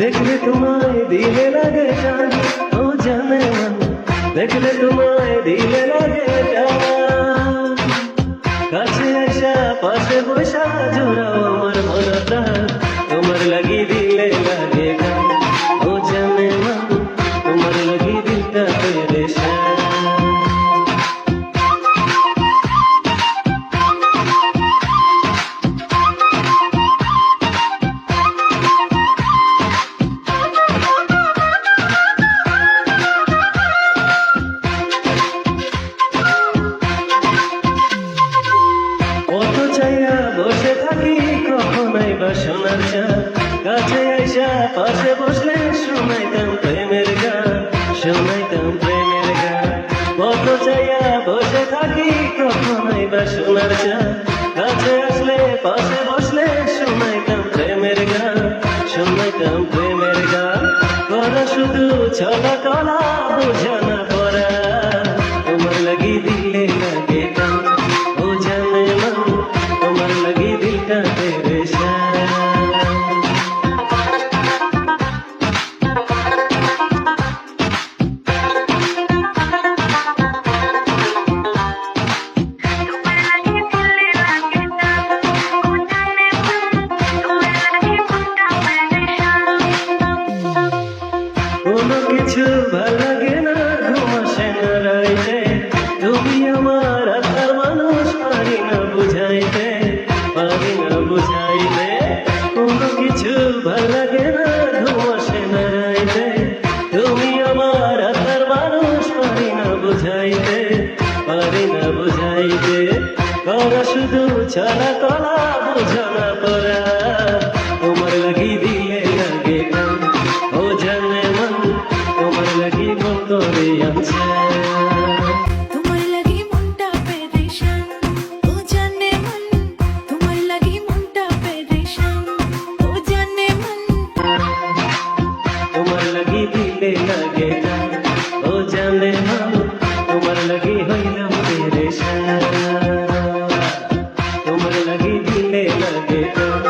তোমায় দিলে লাগে জান ও জানে মন দেখলে তোমায় দিলে লাগে জান কাছে আসা, পাশে বসা জোড়াও শুধু ছলা কলা কোনো কিছু ভালো লাগে না ঘুম আসে না রাইতে তুমি আমার আধার মানুষ, পারি না বুঝাইতে, পারি না বুঝাইতে। কোনো কিছু ভালো লাগে না ঘুম আসে না রাইতে তুমি আমার আধার মানুষ, পারি না বুঝাইতে, পারি না বুঝাইতে। করা শুধু ছাড়া কলা বোঝানা পড়া আছে তোমার লাগি মনটা পেরেশান, ও জানে মন, তোমার লাগি মনটা পেরেশান, ও জানে মন। তোমার লাগি দিলে লাগে গান ও জানে মন, তোমার লাগি হইলাম পেরেশান। তোমার লাগি দিলে লাগে গান